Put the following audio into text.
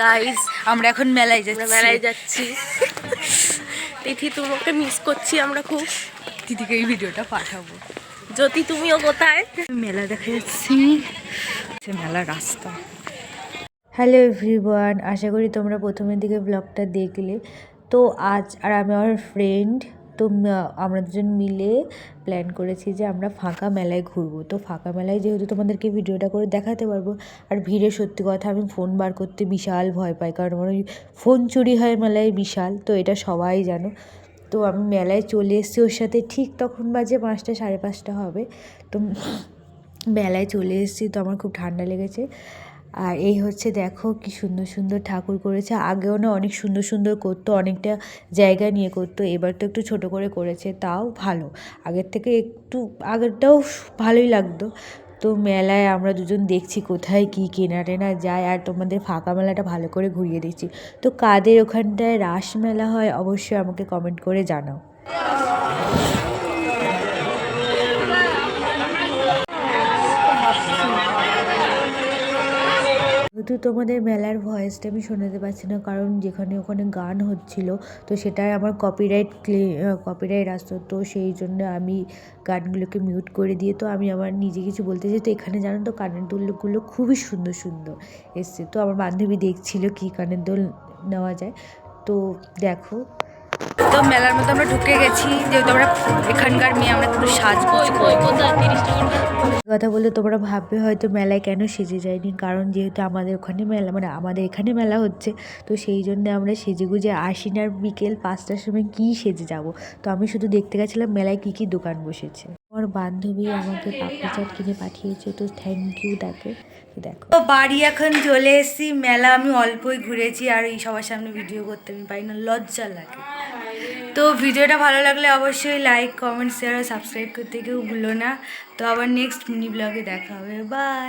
Guys আমরা এখন মেলায় যাচ্ছি। মেলায় যাচ্ছি। তিথি তোমাকে মিস করছি আমরা খুব। দিদিকে এই ভিডিওটা পাঠাবো। জ্যোতি তুমিও কোথায়? মেলা দেখা যাচ্ছি। সে মেলার রাস্তা। হ্যালো এভরিওয়ান আশা করি তোমরা প্রথমের দিকে ব্লগটা দেখলে। তো আজ আর আমি আমার ফ্রেন্ড তো আমরা দুজন মিলে প্ল্যান করেছি যে আমরা ফাঁকা মেলায় ঘুরবো। তো ফাঁকা মেলায় যেহেতু তোমাদেরকে ভিডিওটা করে দেখাতে পারব, আর ভিড়ে সত্যি কথা আমি ফোন বার করতে বিশাল ভয় পাই, কারণ আমার ওই ফোন চুরি হয় মেলায় বিশাল, তো এটা সবাই জানো। তো আমি মেলায় চলে এসেছি ওর সাথে, ঠিক তখন বাজে পাঁচটা, সাড়ে পাঁচটা হবে। তো মেলায় চলে এসেছি, তো আমার খুব ঠান্ডা লেগেছে। আর এই হচ্ছে দেখো কি সুন্দর সুন্দর ঠাকুর করেছে। আগেও না অনেক সুন্দর সুন্দর করতো, অনেকটা জায়গা নিয়ে করতো, এবার তো একটু ছোট করে করেছে, তাও ভালো। আগের থেকে একটু, আগেরটাও ভালোই লাগতো। তো মেলায় আমরা দুজন দেখছি কোথায় কী কেনা টেনা যায়, আর তোমাদের ফাঁকা মেলাটা ভালো করে ঘুরিয়ে দিচ্ছি। তো কাদের ওখানটায় রাস মেলা হয় অবশ্যই আমাকে কমেন্ট করে জানাও। যেহেতু তোমাদের মেলার ভয়েসটা আমি শোনাতে পারছি না কারণ যেখানে ওখানে গান হচ্ছিল তো সেটাই আমার কপিরাইট ক্লে কপিরাইট আসতো তো সেই জন্য আমি গানগুলোকে মিউট করে দিয়ে তো আমি আমার নিজে কিছু বলতে চাই। তো এখানে জানো তো কানের দুলগুলো খুবই সুন্দর সুন্দর এসছে তো আমার বান্ধবী দেখছিল কি কানের দোল নেওয়া যায়। তো দেখো। তো মেলার মধ্যে আমরা ঢুকে গেছি যেহেতু আমরা এখানকার মেয়ে আমরা একটু কই তিরিশ টাকা কথা বলে তোমরা ভাববে হয়তো মেলায় কেন সেজে যায়নি, কারণ যেহেতু আমাদের ওখানে মেলা মানে আমাদের এখানে মেলা হচ্ছে, তো সেই জন্য আমরা সেজে গুজে আসি না বিকেল পাঁচটার সময় কী সেজে যাব। তো আমি শুধু দেখতে গেছিলাম মেলায় কী কী দোকান বসেছে। আমার বান্ধবী আমাকে পাপড়ি চাট কিনে পাঠিয়েছে, তো থ্যাংক ইউ তাকে। দেখো। তো বাড়ি এখন চলে এসেছি, মেলা আমি অল্পই ঘুরেছি আর এই সবার সামনে ভিডিও করতে আমি পাই না, লজ্জা লাগে। তো ভিডিওটা ভালো লাগলে অবশ্যই লাইক কমেন্ট শেয়ার আর সাবস্ক্রাইব করতে কেউ ভুলো না। তো আবার নেক্সট মিনি ব্লগে দেখা হবে। বাই